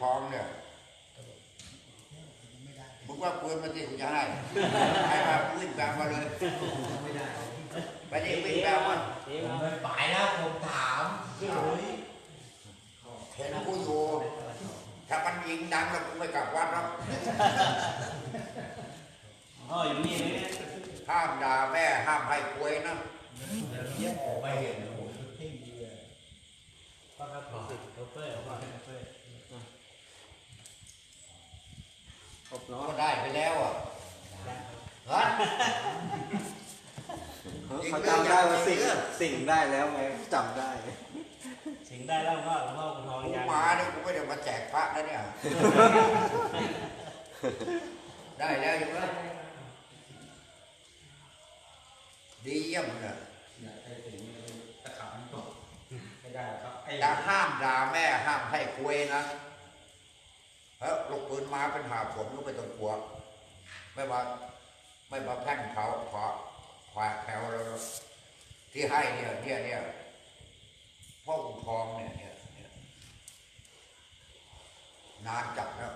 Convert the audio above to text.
ทองเนี่ยมึงว่าปืนมาที่กูจะให้ใครมาวิ่งแบงมาเลยไปดิวิ่งแบงมาผมไม่ไปแล้วผมถามเฮ้ยเห็นกูอยู่ถ้ามันยิงดังแล้วกูไม่กลับวัดหรอกอ๋ออยู่นี่นี่ห้ามด่าแม่ห้ามให้ควยนะเยี่ยมผมไปเห็นโอ้โหเท่ดีเลยก็ครับขอสิโอเปอร์ขอให้โอเปอร์ ครบเนาะก็ได้ไปแล้วอะฮะเขาจำได้ว่าสิ่งสิ่งได้แล้วไงจำได้ สิงได้แล้วก็หลวงพ่อคุณทองกูยังมาเนี่ยกูไม่ได้มาแจกพระนะเนี่ย ได้แล้วใช่ไหมดีเยี่ยมเลยตะขาบมันตกไม่ได้ครับไอ้อย่าห้ามด่าแม่ห้ามให้คุยนะเฮ้ยลูกปืน มาเป็นหาผลก็ไม่ต้องกลัว ไม่ว่าไม่มาแพ่งเขาขอขวาแถวแล้วหราที่ให้เนี่ยเนี่ยเนี่ยพ่อขุนทองเนี่ยเนี่ยเนี่ยนานจับแล้ว